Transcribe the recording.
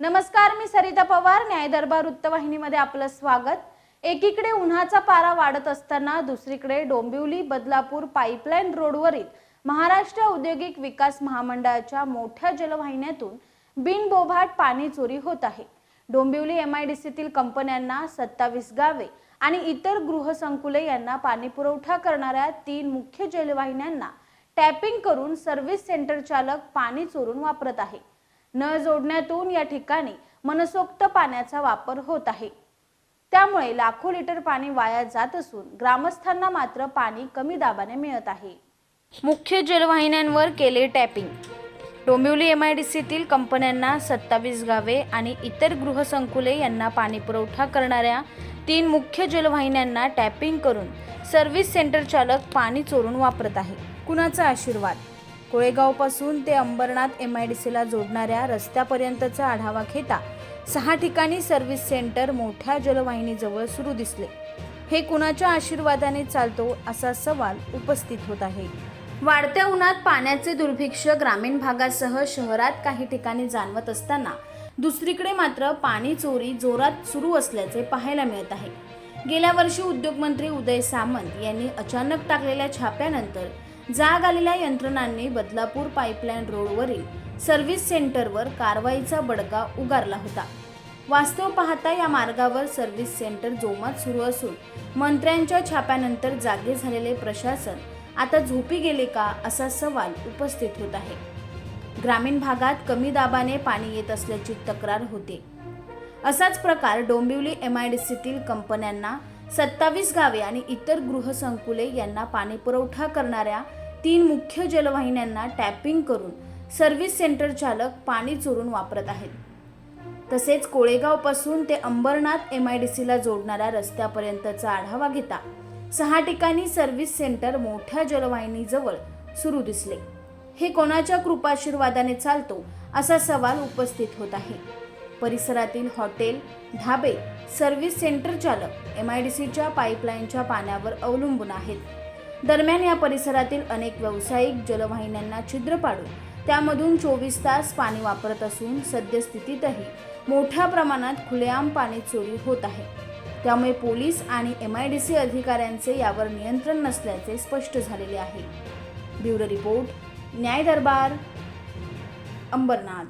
नमस्कार मी सरिता पवार न्याय दरबार वृत्तवाहिनीमध्ये आपलं स्वागत. एकीकडे उन्हाचा पारा वाढत असताना दुसरीकडे डोंबिवली बदलापूर पाईपलाईन रोडवरील महाराष्ट्र औद्योगिक विकास महामंडळाच्या मोठ्या जलवाहिन्यातून बिनबोभाट पाणी चोरी होत आहे. डोंबिवली एम आय डी सीतील कंपन्यांना सत्तावीस गावे आणि इतर गृहसंकुले यांना पाणी पुरवठा करणाऱ्या तीन मुख्य जलवाहिन्यांना टॅपिंग करून सर्व्हिस सेंटर चालक पाणी चोरून वापरत आहे. नळ जोडण्यातून या ठिकाणी मनसोक्त पाण्याचा वापर होत आहे. त्यामुळे लाखो लिटर पाणी वाया जात असून ग्रामस्थांना मात्र पाणी कमी दाबाने मिळत आहे. मुख्य जलवाहिन्यांवर केले tapping. Dombivli M I D सीतील कंपन्यांना सत्तावीस गावे आणि इतर गृहसंकुले यांना पाणी पुरवठा करणाऱ्या तीन मुख्य जलवाहिन्यांना टॅपिंग करून सर्व्हिस सेंटर चालक पाणी चोरून वापरत आहे. कुणाचा आशीर्वाद? कोळेगावपासून ते अंबरनाथ एम आय डी सीला जोडणाऱ्या रस्त्यापर्यंतचा आढावा घेता सहा ठिकाणी सर्व्हिस सेंटर मोठ्या जलवाहिनीजवळ सुरू दिसले. हे कुणाच्या आशीर्वादाने चालतो असा सवाल उपस्थित होत आहे. वाढत्या उन्हात पाण्याचे दुर्भिक्ष ग्रामीण भागासह शहरात काही ठिकाणी जाणवत असताना दुसरीकडे मात्र पाणी चोरी जोरात सुरू असल्याचे पाहायला मिळत आहे. गेल्या वर्षी उद्योगमंत्री उदय सामंत यांनी अचानक टाकलेल्या छाप्यानंतर जाग आलेल्या यंत्रणांनी बदलापूर पाईपलाईन रोडवरील सर्व्हिस सेंटरवर कारवाईचा बडगा उगारला होता. वास्तव पाहता या मार्गावर सर्व्हिस सेंटर जोमात सुरू असून मंत्र्यांच्या छाप्यानंतर जागे झालेले प्रशासन आता झोपी गेले का असा सवाल उपस्थित होत आहे. ग्रामीण भागात कमी दाबाने पाणी येत असल्याची तक्रार होते. असाच प्रकार डोंबिवली एम आय डी सीतील कंपन्यांना सत्तावीस गावे आणि इतर गृहसंकुले यांना पाणीपुरवठा करणाऱ्या तीन मुख्य जलवाहिन्यांना टॅपिंग करून सर्व्हिस सेंटर चालक पाणी चोरून वापरत आहेत. तसेच कोळेगावपासून ते अंबरनाथ एम आय डी सीला जोडणाऱ्या रस्त्यापर्यंतचा आढावा घेता सहा ठिकाणी सर्व्हिस सेंटर मोठ्या जलवाहिनीजवळ सुरू दिसले. हे कोणाच्या कृपाशीर्वादाने चालतो असा सवाल उपस्थित होत आहे. परिसरातील हॉटेल ढाबे सर्व्हिस सेंटर चालक एम आय डी सीच्या पाईपलाईनच्या पाण्यावर अवलंबून आहेत. दरम्यान या परिसरातील अनेक व्यावसायिक जलवाहिन्यांना छिद्र पाडून त्यामधून चोवीस तास पाणी वापरत असून सद्यस्थितीतही मोठ्या प्रमाणात खुलेआम पाणी चोरी होत आहे. त्यामुळे पोलीस आणि एम आय डी सी अधिकाऱ्यांचे यावर नियंत्रण नसल्याचे स्पष्ट झालेले आहे. ब्युरो रिपोर्ट न्याय दरबार अंबरनाथ.